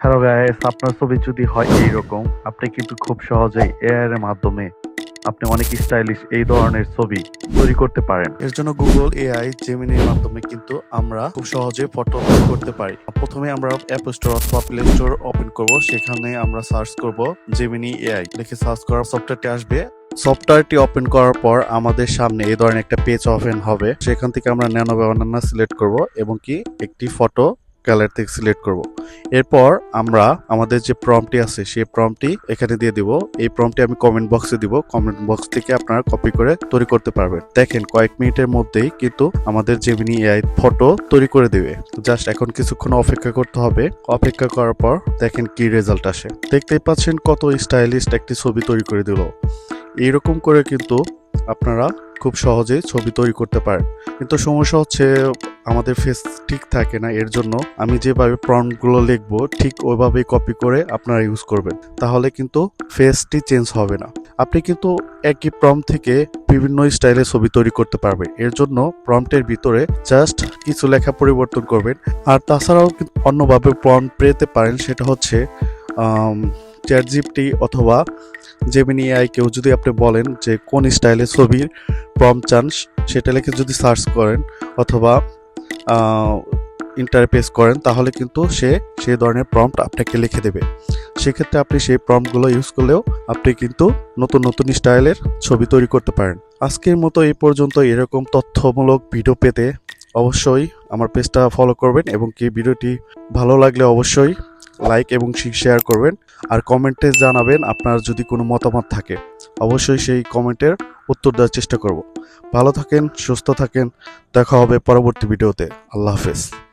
Hello guys আপনার ছবি যদি হয় এইরকম, আপনি কিন্তু খুব সহজেই এআই এর মাধ্যমে আপনি অনেক স্টাইলিশ এই ধরনের ছবি তৈরি করতে পারেন। এর জন্য গুগল এআই জেমিনির মাধ্যমে কিন্তু আমরা খুব সহজে ফটো করতে পারি। প্রথমে আমরা অ্যাপ স্টোর অথবা প্লে স্টোর ওপেন করব, সেখানে আমরা সার্চ করব জেমিনি এআই লিখে সার্চ করার সফটওয়্যারটি আসবে। সফটওয়্যারটি ওপেন করার পর আমাদের সামনে এই ধরনের একটা পেজ ওপেন হবে। সেখান থেকে আমরা ন্যানো ব্যবহার সিলেক্ট করব এবং কি? একটি ফটো গ্যালারি থেকে সিলেক্ট করব। এরপর আমরা আমাদের যে প্রম্পটি আছে, সেই প্রম্পটি এখানে দিয়ে দিব। এই প্রম্পটি আমি কমেন্ট বক্সে দিব। কমেন্ট বক্স থেকে আপনারা কপি করে তৈরি করতে পারবেন। দেখেন, কয়েক মিনিটের মধ্যেই কিন্তু আমাদের জেমিনি এআই ফটো তৈরি করে দেবে। জাস্ট এখন কিছুক্ষণ অপেক্ষা করতে হবে। অপেক্ষা করার পর দেখেন কি রেজাল্ট আসে। দেখতেই পাচ্ছেন কত স্টাইলিশ একটি ছবি তৈরি করে দিল। এইরকম করে কিন্তু আপনারা খুব সহজেই ছবি তৈরি করতে পারেন। কিন্তু সমস্যা হচ্ছে আমাদের ফেস ঠিক থাকে না, এর জন্য আমি যেভাবে প্রম্পটগুলো লিখব, ঠিক ওইভাবেই কপি করে আপনারা ইউজ করবেন। তাহলে কিন্তু ফেসটি চেঞ্জ হবে না। আপনি কিন্তু একই প্রম্পট থেকে বিভিন্ন স্টাইলে ছবি তৈরি করতে পারবেন। এর জন্য প্রম্পটের ভিতরে জাস্ট কিছু লেখা পরিবর্তন করবেন। আর তাছাড়াও অন্যভাবে প্রম্পট পেতে পারেন, সেটা হচ্ছে চ্যাট জিপটি অথবা জেমিনি আই কেউ যদি আপনি বলেন যে কোন স্টাইলে ছবির প্রম্পট চান, সেটা লেখে যদি সার্চ করেন অথবা ইন্টারপেস করেন, তাহলে কিন্তু সে সেই ধরনের প্রম্পট আপনাকে লিখে দেবে। সেক্ষেত্রে আপনি সেই প্রম্পটগুলো ইউজ করলেও আপনি কিন্তু নতুন নতুন স্টাইলের ছবি তৈরি করতে পারেন। আজকের মতো এই পর্যন্ত এরকম তথ্যমূলক ভিডিও পেতে অবশ্যই আমার পেজটা ফলো করবেন এবং কি ভিডিওটি ভালো লাগলে অবশ্যই লাইক এবং শেয়ার করবেন। আর কমেন্টে জানাবেন আপনার যদি কোনো মতামত থাকে। অবশ্যই সেই কমেন্টের উত্তর দেওয়ার চেষ্টা করব। ভালো থাকেন, সুস্থ থাকেন। দেখা হবে পরবর্তী ভিডিওতে আল্লাহ হাফেজ।